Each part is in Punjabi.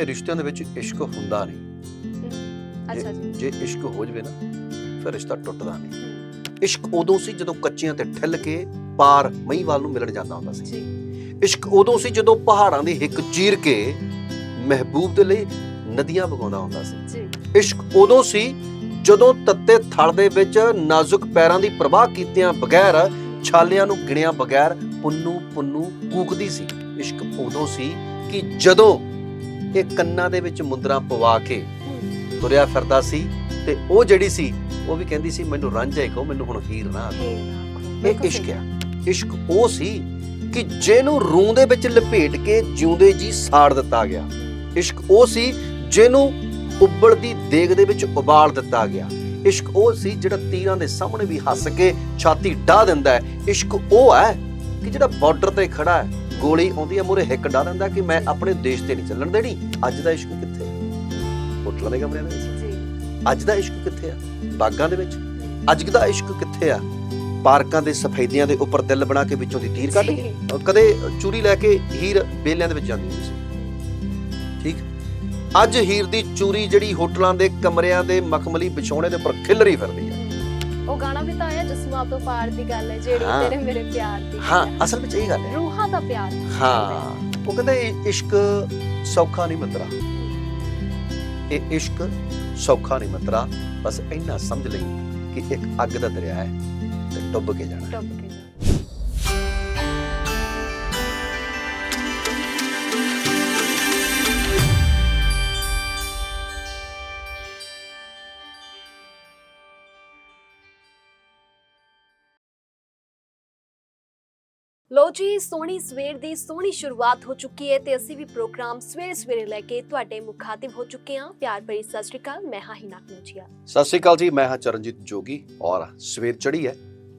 ਇਹ ਰਿਸ਼ਤਿਆਂ ਦੇ ਵਿੱਚ ਇਸ਼ਕ ਹੁੰਦਾ ਨਹੀਂ। ਅੱਛਾ ਜੀ। ਜੇ ਇਸ਼ਕ ਹੋ ਜਵੇ ਨਾ ਫਿਰ ਰਿਸ਼ਤਾ ਟੁੱਟਦਾ ਨਹੀਂ। ਇਸ਼ਕ ਉਦੋਂ ਸੀ ਜਦੋਂ ਕੱਚਿਆਂ ਤੇ ਠੱਲ ਕੇ ਪਾਰ ਮਹੀਂਵਾਲ ਨੂੰ ਮਿਲਣ ਜਾਂਦਾ ਹੁੰਦਾ ਸੀ। ਇਸ਼ਕ ਉਦੋਂ ਸੀ ਜਦੋਂ ਪਹਾੜਾਂ ਦੀ ਹਿੱਕ ਚੀਰ ਕੇ ਮਹਿਬੂਬ ਦੇ ਲਈ ਨਦੀਆਂ ਵਗਾਉਂਦਾ ਹੁੰਦਾ ਸੀ। ਇਸ਼ਕ ਉਦੋਂ ਸੀ ਜਦੋਂ ਤੱਤੇ ਥਲ ਦੇ ਵਿੱਚ ਨਾਜ਼ੁਕ ਪੈਰਾਂ ਦੀ ਪ੍ਰਵਾਹ ਕੀਤਿਆਂ ਬਗੈਰ ਛਾਲਿਆਂ ਨੂੰ ਗਿਣਿਆਂ ਬਗੈਰ ਪੁੰਨੂ ਪੁੰਨੂ ਕੂਕਦੀ ਸੀ। ਇਸ਼ਕ ਉਦੋਂ ਸੀ ਕਿ ਜਦੋਂ ਇਹ ਕੰਨਾਂ ਦੇ ਵਿੱਚ ਮੁੰਦਰਾਂ ਪਵਾ ਕੇ ਤੁਰਿਆ ਫਿਰਦਾ ਸੀ ਤੇ ਉਹ ਜਿਹੜੀ ਸੀ ਉਹ ਵੀ ਕਹਿੰਦੀ ਸੀ ਮੈਨੂੰ ਰਾਂਝਾ ਕਹੋ ਮੈਨੂੰ ਹੁਣ ਹੀਰ ਨਾ ਆਖੋ। ਇਹ ਇਸ਼ਕ। ਆ ਇਸ਼ਕ ਉਹ ਸੀ ਕਿ ਜਿਹਨੂੰ ਰੂੰ ਦੇ ਵਿੱਚ ਲਪੇਟ ਕੇ ਜਿਉਂਦੇ ਜੀ ਸਾੜ ਦਿੱਤਾ ਗਿਆ। ਇਸ਼ਕ ਉਹ ਸੀ ਜਿਹਨੂੰ ਉੱਬਲਦੀ ਦੇਗ ਦੇ ਵਿੱਚ ਉਬਾਲ ਦਿੱਤਾ ਗਿਆ। ਇਸ਼ਕ ਉਹ ਸੀ ਜਿਹੜਾ ਤੀਰਾਂ ਦੇ ਸਾਹਮਣੇ ਵੀ ਹੱਸ ਕੇ ਛਾਤੀ ਢਾ ਦਿੰਦਾ ਹੈ। ਇਸ਼ਕ ਉਹ ਹੈ ਕਿ ਜਿਹੜਾ ਬਾਰਡਰ ਤੇ ਖੜਾ ਹੈ। ਗੋਲੀ ਆਉਂਦੀ ਹੈ ਮੂਰੇ ਹਿੱਕ ਢਾ ਦਿੰਦਾ ਕਿ ਮੈਂ ਆਪਣੇ ਦੇਸ਼ ਤੇ ਨਹੀਂ ਚੱਲਣ ਦੇਣੀ। ਅੱਜ ਦਾ ਇਸ਼ਕ ਕਿੱਥੇ ਹੋਟਲਾਂ ਦੇ ਕਮਰਿਆਂ ਦੇ ਵਿੱਚ। ਅੱਜ ਦਾ ਇਸ਼ਕ ਕਿੱਥੇ ਆ? ਬਾਗਾਂ ਦੇ ਵਿੱਚ। ਅੱਜ ਦਾ ਇਸ਼ਕ ਕਿੱਥੇ ਆ? ਪਾਰਕਾਂ ਦੇ ਸਫੈਦਿਆਂ ਦੇ ਉੱਪਰ ਦਿਲ ਬਣਾ ਕੇ ਵਿੱਚੋਂ ਦੀ ਤੀਰ ਕੱਢ ਕੇ। ਕਦੇ ਚੂਰੀ ਲੈ ਕੇ ਹੀਰ ਬੇਲਿਆਂ ਦੇ ਵਿੱਚ ਜਾਂਦੀ ਹੁੰਦੀ ਸੀ। ਠੀਕ? ਅੱਜ ਹੀਰ ਦੀ ਚੂਰੀ ਜਿਹੜੀ ਹੋਟਲਾਂ ਦੇ ਕਮਰਿਆਂ ਦੇ ਮਖਮਲੀ ਵਿਛਾਉਣੇ ਦੇ ਉੱਪਰ ਖਿਲਰੀ ਫਿਰਦੀ ਹੈ ਉਹ ਗਾਣਾ ਵੀ ਤਾਂ ਆਇਆ ਜਸਮਾ ਤੋਂ ਪਾਰ ਦੀ ਗੱਲ ਹੈ ਜਿਹੜੀ ਹਾਂ। ਤੇਰੇ ਮੇਰੇ ਪਿਆਰ ਦੀ ਹਾਂ। ਅਸਲ ਵਿੱਚ ਇਹ ਗੱਲ ਹੈ ਰੂਹਾਂ ਦਾ ਪਿਆਰ ਹਾਂ ਉਹ ਕਹਿੰਦੇ ਇਹ ਇਸ਼ਕ ਸੌਖਾ ਨਹੀਂ ਮਤਰਾ ਇਹ ਇਸ਼ਕ ਸੌਖਾ ਨਹੀਂ ਮਤਰਾ ਬਸ ਇੰਨਾ ਸਮਝ ਲਈ ਕਿ ਇੱਕ ਅੱਗ ਦਾ ਦਰਿਆ ਹੈ ਤੇ ਡੁੱਬ ਕੇ ਜਾਣਾ ਡੁੱਬ ਕੇ ਜਾਣਾ। ਜੀ, ਸੋਹਣੀ ਸਵੇਰ ਦੀ ਸੋਹਣੀ ਸ਼ੁਰੂਆਤ ਹੋ ਚੁੱਕੀ ਹੈ ਤੇ ਅਸੀਂ ਵੀ ਪ੍ਰੋਗਰਾਮ ਸਵੇਰੇ ਸਵੇਰੇ ਲੈ ਕੇ ਤੁਹਾਡੇ ਮੁਖਾਤਿਬ ਹੋ ਚੁੱਕੇ ਹਾਂ। ਪਿਆਰ ਭਰੀ ਸਤਿ ਸ਼੍ਰੀ ਅਕਾਲ, ਮੈਂ ਹਾਂ ਹਿਨਾ ਕਨੋਚੀਆ ਸਤਿ ਸ਼੍ਰੀ ਅਕਾਲ ਜੀ, ਮੈਂ ਹਾਂ ਚਰਨਜੀਤ ਜੋਗੀ ਔਰ ਸਵੇਰ ਚੜੀ ਹੈ।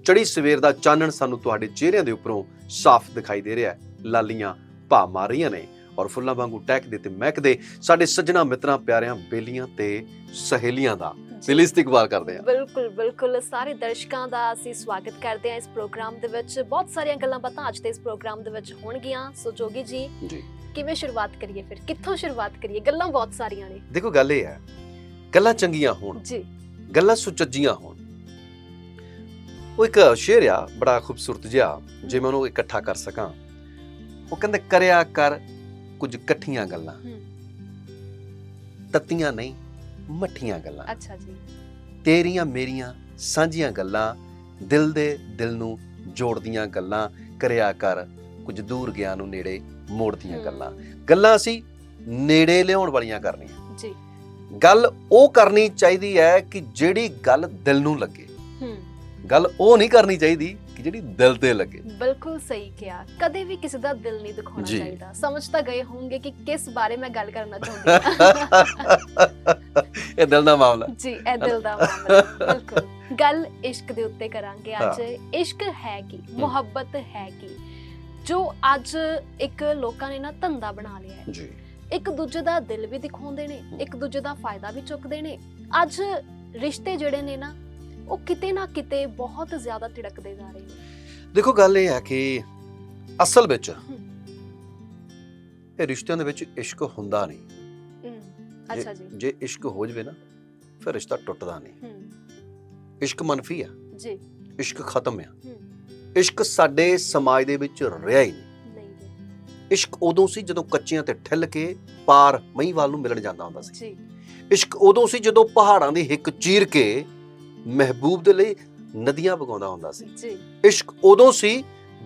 ਚੜੀ ਸਵੇਰ ਦਾ ਚਾਨਣ ਸਾਨੂੰ ਤੁਹਾਡੇ ਚਿਹਰਿਆਂ ਦੇ ਉੱਪਰੋਂ ਸਾਫ਼ ਦਿਖਾਈ ਦੇ ਰਿਹਾ ਹੈ। ਲਾਲੀਆਂ ਭਾ ਮਾਰ ਰਹੀਆਂ ਨੇ ਔਰ ਫੁੱਲਾਂ ਵਾਂਗੂ ਟਹਿਕਦੇ ਤੇ ਮਹਿਕਦੇ ਸਾਡੇ ਸੱਜਣਾ ਮਿੱਤਰਾਂ, ਪਿਆਰਿਆਂ, ਬੇਲੀਆਂ ਤੇ ਸਹੇਲੀਆਂ ਦਾ ਦਿਲੀ ਇਸਤਕਬਾਲ ਕਰਦੇ ਹਾਂ ਬਿਲਕੁਲ ਬਿਲਕੁਲ। ਸਾਰੇ ਦਰਸ਼ਕਾਂ ਦਾ ਅਸੀਂ ਸਵਾਗਤ ਕਰਦੇ ਹਾਂ ਇਸ ਪ੍ਰੋਗਰਾਮ ਦੇ ਵਿੱਚ। ਬਹੁਤ ਸਾਰੀਆਂ ਗੱਲਾਂ ਬਾਤਾਂ ਅੱਜ ਦੇ ਇਸ ਪ੍ਰੋਗਰਾਮ ਦੇ ਵਿੱਚ ਹੋਣਗੀਆਂ। ਸੋ ਜੋਗੀ ਜੀ ਜੀ। ਕਿਵੇਂ ਸ਼ੁਰੂਆਤ ਕਰੀਏ ਫਿਰ? ਕਿੱਥੋਂ ਸ਼ੁਰੂਆਤ ਕਰੀਏ? ਗੱਲਾਂ ਬਹੁਤ ਸਾਰੀਆਂ ਨੇ। ਦੇਖੋ ਗੱਲ ਇਹ ਹੈ ਗੱਲਾਂ ਚੰਗੀਆਂ ਹੋਣ ਜੀ। ਗੱਲਾਂ ਸੁਚੱਜੀਆਂ ਹੋਣ। ਉਹ ਇੱਕ ਸ਼ੇਰ ਆ ਬੜਾ ਖੂਬਸੂਰਤ ਜਿਹਾ ਜੇ ਮੈਂ ਉਹਨੂੰ ਇਕੱਠਾ ਕਰ ਸਕਾਂ। ਉਹ ਕਹਿੰਦੇ ਕਰਿਆ ਕਰ ਕੁਝ ਇਕੱਠੀਆਂ ਗੱਲਾਂ। ਤੱਤੀਆਂ ਨਹੀਂ ਮੱਠੀਆਂ ਗੱਲਾਂ। ਅੱਛਾ ਜੀ। ਤੇਰੀਆਂ ਮੇਰੀਆਂ ਸਾਂਝੀਆਂ ਗੱਲਾਂ ਦਿਲ ਦੇ ਦਿਲ ਨੂੰ ਜੋੜਦੀਆਂ ਗੱਲਾਂ ਕਰਿਆ ਕਰ ਕੁਝ ਦੂਰ ਗਿਆ ਨੂੰ ਨੇੜੇ ਮੋੜਦੀਆਂ ਗੱਲਾਂ। ਗੱਲਾਂ ਅਸੀਂ ਨੇੜੇ ਲਿਆਉਣ ਵਾਲੀਆਂ ਕਰਨੀਆਂ। ਜੀ। ਗੱਲ ਉਹ ਕਰਨੀ ਚਾਹੀਦੀ ਹੈ ਕਿ ਜਿਹੜੀ ਗੱਲ ਦਿਲ ਨੂੰ ਲੱਗੇ। ਹਮ ਗੱਲ ਉਹ ਨਹੀਂ ਕਰਨੀ ਚਾਹੀਦੀ ਕਿ ਜਿਹੜੀ ਦਿਲ ਤੇ ਲੱਗੇ। ਬਿਲਕੁਲ ਸਹੀ ਕਿਹਾ। ਕਦੇ ਵੀ ਕਿਸੇ ਦਾ ਦਿਲ ਨਹੀਂ ਦੁਖਾਉਣਾ ਜੀ। ਚਾਹੀਦਾ। ਸਮਝ ਤਾਂ ਗਏ ਹੋਵੋਗੇ ਕਿ ਕਿਸ ਬਾਰੇ ਮੈਂ ਗੱਲ ਕਰਨਾ ਚਾਹੁੰਦੀ ਹਾਂ। ਇਹ ਦਿਲ ਦਾ ਮਾਮਲਾ। ਜੀ ਇਹ ਦਿਲ ਦਾ ਮਾਮਲਾ। ਬਿਲਕੁਲ। ਗੱਲ ਇਸ਼ਕ ਦੇ ਉੱਤੇ ਕਰਾਂਗੇ ਅੱਜ। ਇਸ਼ਕ ਹੈ ਕੀ? ਮੁਹੱਬਤ ਹੈ ਕੀ? ਜੋ ਅੱਜ ਇੱਕ ਲੋਕਾਂ ਨੇ ਨਾ ਧੰਦਾ ਬਣਾ ਲਿਆ ਹੈ। ਜੀ। ਇੱਕ ਦੂਜੇ ਦਾ ਦਿਲ ਵੀ ਦਿਖਾਉਂਦੇ ਨੇ ਇੱਕ ਦੂਜੇ ਦਾ ਫਾਇਦਾ ਵੀ ਚੁੱਕਦੇ ਨੇ। ਅੱਜ ਰਿਸ਼ਤੇ ਜਿਹੜੇ ਨੇ ਨਾ ਉਹ ਕਿਤੇ ਨਾ ਕਿਤੇ ਬਹੁਤ ਜ਼ਿਆਦਾ ਤਿੜਕਦੇ ਜਾ ਰਹੇ ਨੇ। ਦੇਖੋ ਗੱਲ ਇਹ ਹੈ ਕਿ ਅਸਲ ਵਿੱਚ। ਇਹ ਰਿਸ਼ਤਿਆਂ ਦੇ ਵਿੱਚ ਇਸ਼ਕ ਹੁੰਦਾ ਨਹੀਂ। ਹਮ, ਅੱਛਾ ਜੀ। ਜੇ ਇਸ਼ਕ ਹੋ ਜਵੇ ਨਾ ਫਿਰ ਰਿਸ਼ਤਾ ਟੁੱਟਦਾ ਨਹੀਂ। ਹਮ, ਇਸ਼ਕ ਮਨਫੀ ਆ। ਜੀ। ਇਸ਼ਕ ਖਤਮ ਆ। ਹਮ, ਇਸ਼ਕ ਸਾਡੇ ਸਮਾਜ ਦੇ ਵਿੱਚ ਰਿਹਾ ਹੀ ਨਹੀਂ। ਨਹੀਂ ਜੀ। ਇਸ਼ਕ ਉਦੋਂ ਸੀ ਜਦੋਂ ਕੱਚਿਆਂ ਤੇ ਠੱਲ ਕੇ ਪਾਰ ਮਹੀਂਵਾਲ ਨੂੰ ਮਿਲਣ ਜਾਂਦਾ ਹੁੰਦਾ ਸੀ। ਜੀ। ਇਸ਼ਕ ਉਦੋਂ ਸੀ ਜਦੋਂ ਪਹਾੜਾਂ ਦੀ ਹਿੱਕ ਚੀਰ ਕੇ ਮਹਿਬੂਬ ਦੇ ਲਈ ਨਦੀਆਂ ਵਗਾਉਂਦਾ ਹੁੰਦਾ ਸੀ। ਜੀ। ਇਸ਼ਕ ਉਦੋਂ ਸੀ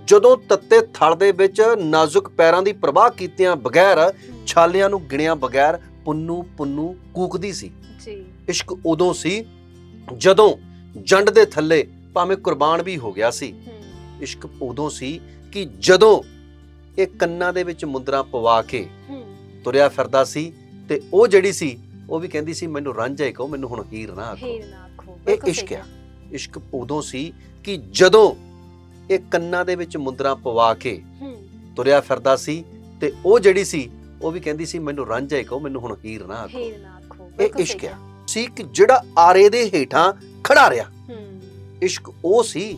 ਜਦੋਂ ਤੱਤੇ ਥਲ ਦੇ ਵਿੱਚ ਨਾਜ਼ੁਕ ਪੈਰਾਂ ਦੀ ਪ੍ਰਵਾਹ ਕੀਤਿਆਂ ਬਗੈਰ ਛਾਲਿਆਂ ਨੂੰ ਗਿਣਿਆਂ ਬਗੈਰ ਪੁੰਨੂ ਪੁੰਨੂ ਕੂਕਦੀ ਸੀ। ਜੀ। ਇਸ਼ਕ ਉਦੋਂ ਸੀ ਜਦੋਂ ਜੰਡ ਦੇ ਥੱਲੇ ਭਾਵੇਂ ਕੁਰਬਾਨ ਵੀ ਹੋ ਗਿਆ ਸੀ। ਇਸ਼ਕ ਉਦੋਂ ਸੀ ਕਿ ਜਦੋਂ ਇਹ ਕੰਨਾਂ ਦੇ ਵਿੱਚ ਮੁੰਦਰਾਂ ਪਵਾ ਕੇ ਤੁਰਿਆ ਫਿਰਦਾ ਸੀ ਤੇ ਉਹ ਜਿਹੜੀ ਸੀ ਉਹ ਵੀ ਕਹਿੰਦੀ ਸੀ ਮੈਨੂੰ ਰਾਂਝਾ ਕਹੋ ਮੈਨੂੰ ਹੁਣ ਹੀਰ ਨਾ ਆਖੋ। ਹੀਰ ਨਾ ਆਖੋ ਇਹ ਬਿਲਕੁਲ ਇਸ਼ਕ ਸਹੀ ਆ ਇਸ਼ਕ ਉਦੋਂ ਸੀ ਕਿ ਜਦੋਂ ਇਹ ਕੰਨਾਂ ਦੇ ਵਿੱਚ ਮੁੰਦਰਾਂ ਪਵਾ ਕੇ ਤੁਰਿਆ ਫਿਰਦਾ ਸੀ ਤੇ ਉਹ ਜਿਹੜੀ ਸੀ ਉਹ ਵੀ ਕਹਿੰਦੀ ਸੀ ਮੈਨੂੰ ਰਾਂਝਾ ਕਹੋ ਮੈਨੂੰ ਹੁਣ ਹੀਰ ਨਾ ਆਖੋ। ਹੀਰ ਨਾ ਆਖੋ ਇਹ ਬਿਲਕੁਲ ਇਸ਼ਕ ਸਹੀ ਆ ਸੀ ਕਿ ਜਿਹੜਾ ਆਰੇ ਦੇ ਹੇਠਾਂ ਖੜਾ ਰਿਹਾ। ਇਸ਼ਕ ਉਹ ਸੀ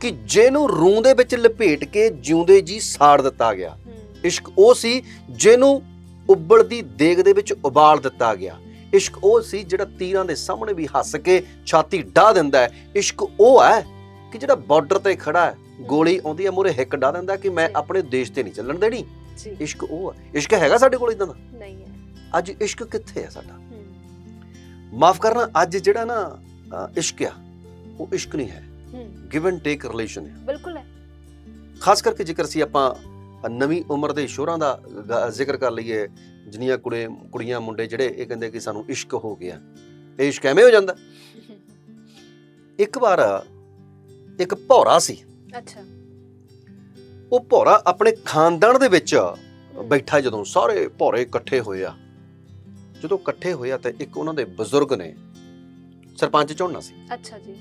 ਕਿ ਜਿਹਨੂੰ ਰੂੰ ਦੇ ਵਿੱਚ ਲਪੇਟ ਕੇ ਜਿਉਂਦੇ ਜੀ ਸਾੜ ਦਿੱਤਾ ਗਿਆ। ਇਸ਼ਕ ਉਹ ਸੀ ਜਿਹਨੂੰ ਉਬਲਦੀ ਦੇਗ ਦੇ ਵਿੱਚ ਉਬਾਲ ਦਿੱਤਾ ਗਿਆ। ਇਸ਼ਕ ਉਹ ਸੀ ਜਿਹੜਾ ਤੀਰਾਂ ਦੇ ਸਾਹਮਣੇ ਵੀ ਹੱਸ ਕੇ ਛਾਤੀ ਢਾ ਦਿੰਦਾ ਹੈ। ਇਸ਼ਕ ਉਹ ਹੈ ਕਿ ਜਿਹੜਾ ਬਾਰਡਰ ਤੇ ਖੜਾ ਹੈ ਗੋਲੀ ਆਉਂਦੀ ਹੈ ਮੂਹਰੇ ਹਿੱਕ ਢਾ ਦਿੰਦਾ ਕਿ ਮੈਂ। ਆਪਣੇ ਦੇਸ਼ ਤੇ ਨਹੀਂ ਚੱਲਣ ਦੇਣੀ। ਜੀ। ਇਸ਼ਕ ਉਹ ਹੈ। ਇਸ਼ਕ ਹੈਗਾ ਸਾਡੇ ਕੋਲ ਇਦਾਂ ਦਾ? ਨਹੀਂ ਹੈ। ਅੱਜ ਇਸ਼ਕ ਕਿੱਥੇ ਹੈ ਸਾਡਾ? ਮਾਫ ਕਰਨਾ ਅੱਜ ਜਿਹੜਾ ਨਾ ਇਸ਼ਕ ਆ ਉਹ ਇਸ਼ਕ ਨਹੀਂ ਹੈ। ਗਿਵ ਐਂਡ ਟੇਕ ਰਿਲੇਸ਼ਨ ਹੈ ਬਿਲਕੁਲ ਹੈ। ਖਾਸ ਕਰਕੇ ਜੇਕਰ ਅਸੀਂ ਆਪਾਂ ਨਵੀਂ ਉਮਰ ਦੇ ਸ਼ੋਰਾਂ ਦਾ ਜ਼ਿਕਰ ਕਰ ਲਈਏ ਜਿੰਨੀਆਂ ਕੁੜੇ ਕੁੜੀਆਂ ਮੁੰਡੇ ਜਿਹੜੇ ਇਹ ਕਹਿੰਦੇ ਕਿ ਸਾਨੂੰ ਇਸ਼ਕ ਹੋ ਗਿਆ। ਇਹ ਇਸ਼ਕ ਐਵੇਂ ਹੋ ਜਾਂਦਾ। ਇੱਕ ਵਾਰ ਇੱਕ ਭੌਰਾ ਸੀ। ਅੱਛਾ। ਉਹ ਭੌਰਾ ਆਪਣੇ ਖਾਨਦਾਨ ਦੇ ਵਿੱਚ ਬੈਠਾ ਜਦੋਂ ਸਾਰੇ ਭੌਰੇ ਇਕੱਠੇ ਹੋਏ ਆ। ਜਦੋਂ ਇਕੱਠੇ ਹੋਇਆ ਤੇ ਇੱਕ ਉਹਨਾਂ ਦੇ ਬਜ਼ੁਰਗ ਨੇ ਸਰਪੰਚ ਚੁਣਨਾ ਸੀ। ਅੱਛਾ ਜੀ।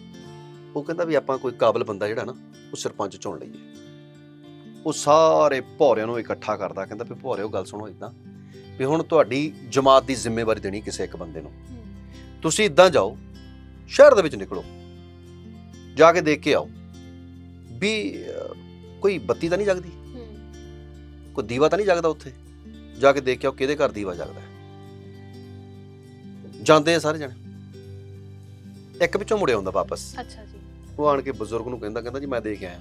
ਉਹ ਕਹਿੰਦਾ ਵੀ ਆਪਾਂ ਕੋਈ ਕਾਬਲ ਬੰਦਾ ਜਿਹੜਾ ਨਾ ਉਹ ਸਰਪੰਚ ਚੁਣ ਲਈਏ। ਉਹ ਸਾਰੇ ਭੌਰਿਆਂ ਨੂੰ ਇਕੱਠਾ ਕਰਦਾ ਕਹਿੰਦਾ ਵੀ ਭੌਰਿਓ ਗੱਲ ਸੁਣੋ ਇਦਾਂ ਵੀ ਹੁਣ ਤੁਹਾਡੀ ਜਮਾਤ ਦੀ ਜ਼ਿੰਮੇਵਾਰੀ ਦੇਣੀ ਕਿਸੇ ਇੱਕ ਬੰਦੇ ਨੂੰ। ਤੁਸੀਂ ਇਦਾਂ ਜਾਓ ਸ਼ਹਿਰ ਦੇ ਵਿੱਚ ਨਿਕਲੋ। ਜਾ ਕੇ ਦੇਖ ਕੇ ਆਓ ਵੀ ਕੋਈ ਬੱਤੀ ਤਾਂ ਨਹੀਂ ਜਗਦੀ? ਕੋਈ ਦੀਵਾ ਤਾਂ ਨਹੀਂ ਜਗਦਾ ਉੱਥੇ? ਜਾ ਕੇ ਦੇਖ ਕੇ ਆਓ ਕਿਹਦੇ ਘਰ ਦੀਵਾ ਜਗਦਾ ਜਾਂਦੇ ਆ ਸਾਰੇ ਜਣੇ। ਇੱਕ ਵਿੱਚੋਂ ਮੁੜਿਆ ਹੁੰਦਾ ਵਾਪਸ। ਅੱਛਾ ਜੀ। ਉਹ ਆਣ ਕੇ ਬਜ਼ੁਰਗ ਨੂੰ ਕਹਿੰਦਾ ਕਹਿੰਦਾ ਜੀ ਮੈਂ ਦੇਖ ਆਇਆ।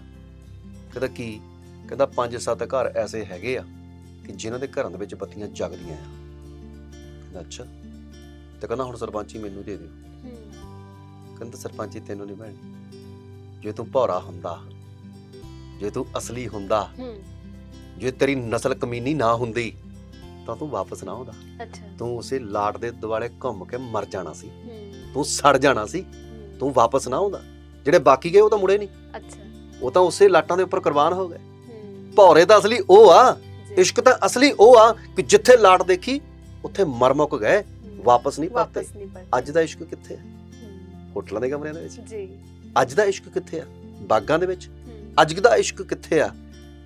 ਕਹਿੰਦਾ ਕੀ? ਕਹਿੰਦਾ ਪੰਜ ਸੱਤ ਘਰ ਐਸੇ ਹੈਗੇ ਆ। ਕਿ ਜਿਨ੍ਹਾਂ ਦੇ ਘਰਾਂ ਦੇ ਵਿੱਚ ਬੱਤੀਆਂ ਜਗਦੀਆਂ ਆ। ਕਹਿੰਦਾ ਅੱਛਾ। ਤੇ ਕਹਿੰਦਾ ਹੁਣ ਸਰਪੰਚੀ ਮੈਨੂੰ ਦੇ ਦਿਓ। ਹੂੰ। ਕਹਿੰਦਾ ਸਰਪੰਚੀ ਤੈਨੂੰ ਨਹੀਂ ਮਿਲਣੀ ਜੇ ਤੂੰ ਭੌਰਾ ਹੁੰਦਾ ਜੇ ਤੂੰ ਅਸਲੀ ਹੁੰਦਾ ਹੂੰ। ਜੇ ਤੇਰੀ ਨਸਲ ਕਮੀਨੀ ਨਾ ਹੁੰਦੀ ਤਾਂ ਤੂੰ ਵਾਪਸ ਨਾ ਆਉਂਦਾ। ਅੱਛਾ। ਤੂੰ ਉਸੇ ਲਾਟ ਦੇ ਦੁਆਲੇ ਘੁੰਮ ਕੇ ਮਰ ਜਾਣਾ ਸੀ। ਹੂੰ। ਤੂੰ ਸੜ ਜਾਣਾ ਸੀ। ਤੂੰ ਵਾਪਸ ਨਾ ਆਉਂਦਾ। ਜਿਹੜੇ ਬਾਕੀ ਗਏ ਉਹ ਤਾਂ ਮੁੜੇ ਨਹੀਂ ਅੱਛਾ। ਉਹ ਤਾਂ ਉਸੇ ਲਾਟਾਂ ਦੇ ਉੱਪਰ ਕੁਰਬਾਨ ਹੋ ਗਏ। ਭੌਰੇ ਤਾਂ ਅਸਲੀ ਉਹ ਆ। ਇਸ਼ਕ ਤਾਂ ਅਸਲੀ ਉਹ ਆ ਕਿ ਜਿੱਥੇ ਲਾਟ ਦੇਖੀ ਉੱਥੇ ਮਰ ਮੁੱਕ ਗਏ ਵਾਪਸ ਨਹੀਂ ਪਰਤੇ। ਵਾਪਸ ਨਹੀਂ ਪਰਤੇ। ਅੱਜ ਦਾ ਇਸ਼ਕ ਕਿੱਥੇ ਹੈ। ਹੋਟਲਾਂ ਦੇ ਕਮਰਿਆਂ ਦੇ ਵਿੱਚ। ਜੀ। ਅੱਜ ਦਾ ਇਸ਼ਕ ਕਿੱਥੇ ਆ? ਬਾਗਾਂ ਦੇ ਵਿੱਚ। ਅੱਜ ਦਾ ਇਸ਼ਕ ਕਿੱਥੇ ਆ?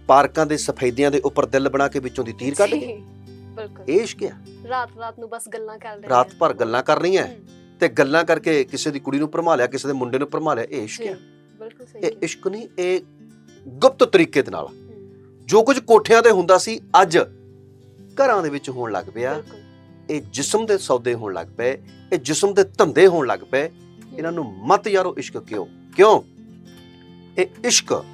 ਪਾਰਕਾਂ ਦੇ ਸਫੈਦਿਆਂ ਦੇ ਉੱਪਰ ਦਿਲ ਬਣਾ ਕੇ ਵਿੱਚੋਂ ਦੀ ਤੀਰ ਕੱਢ ਕੇ। ਜੀ, ਬਿਲਕੁਲ। ਇਹ ਇਸ਼ਕ ਆ। ਰਾਤ ਰਾਤ ਨੂੰ ਬਸ ਗੱਲਾਂ ਕਰਦੇ ਰਾਤ ਭਰ ਗੱਲਾਂ ਕਰਨੀਆਂ ਤੇ ਗੱਲਾਂ ਕਰਕੇ ਕਿਸੇ ਦੀ ਕੁੜੀ ਨੂੰ ਭਰਮਾ ਲਿਆ ਕਿਸੇ ਦੇ ਮੁੰਡੇ ਨੂੰ ਭਰਮਾ ਲਿਆ ਇਹ ਇਸ਼ਕ ਆ। ਬਿਲਕੁਲ ਸਹੀ ਇਹ। ਇਸ਼ਕ ਨਹੀਂ ਇਹ ਗੁਪਤ ਤਰੀਕੇ ਦੇ ਨਾਲ। ਜੋ ਕੁਝ ਕੋਠਿਆਂ ਤੇ ਹੁੰਦਾ ਸੀ ਅੱਜ ਘਰਾਂ ਦੇ ਵਿੱਚ ਹੋਣ ਲੱਗ ਪਿਆ। ਇਹ ਜਿਸਮ ਦੇ ਸੌਦੇ ਹੋਣ ਲੱਗ ਪਏ ਇਹ ਜਿਸਮ ਦੇ ਧੰਦੇ ਹੋਣ ਲੱਗ ਪਏ। ਇਹਨਾਂ ਨੂੰ ਮਤ ਯਾਰੋ ਇਸ਼ਕ ਕਿਉਂ? ਕਿਉਂ? ਇਹ ਇਸ਼ਕ